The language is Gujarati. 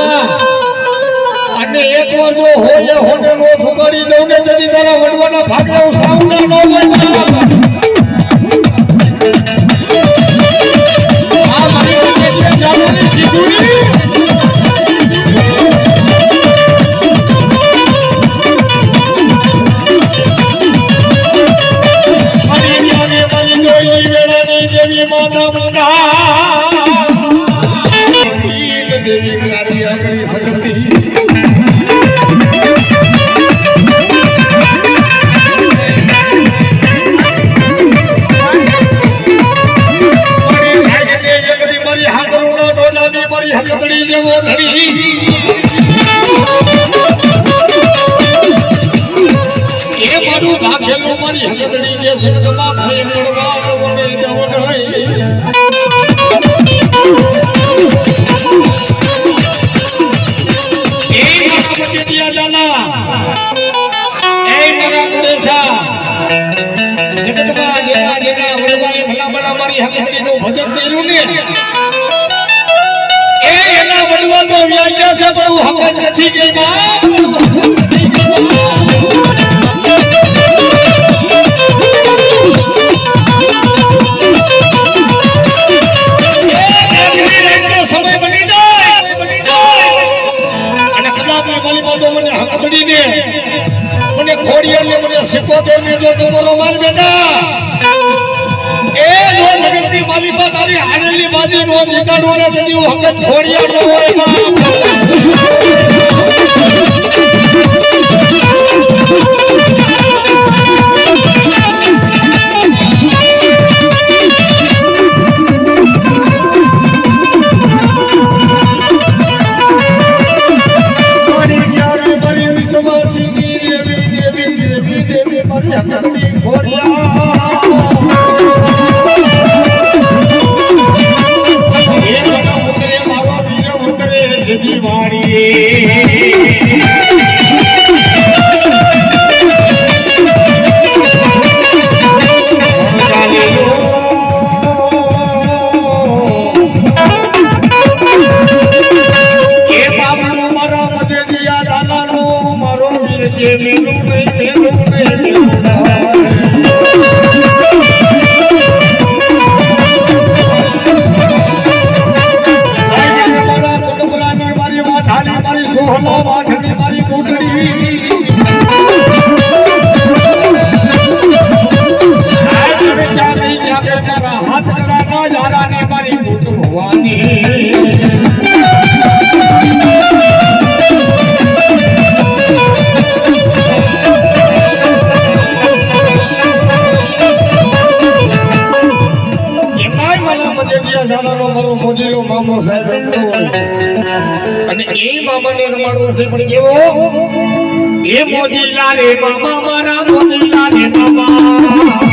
જોવા અને એક વાર જો હોય હોટલ નો ઠુકાડી દઉં ને તેથી તારા વડવાના ભાગલા હું સાવડા દેવી કાર્ય કરી શકતી હકતડી જેવો ધરી એ મારું મારી હકતડી જે સદગમાં ભય મળવા મને જવો નહીં. ને એ એના વડવા તો વ્યાજ્યા છે, પણ હું હકત નથી કહેતા તો મને મને ખોડિયાને મને સિકોતેર ને જો તમારો માલ બેટા. એ જો હારેલી બાજી નો જીતાડું ને તેની હકત ખોડિયા નો હોય બાપ. yeah, જ્ઞાની દાદાનું મારો વીર જે મેલું મેલું મેલું મારા સોહલા વાઠની મારી કુટડી મારો મોજીલો મામો સાહેબ રમતો અને એ મામાને રમાડવો છે પણ કેવો એ મોજીલા રે મામા, મારા મોજીલા રે મામા.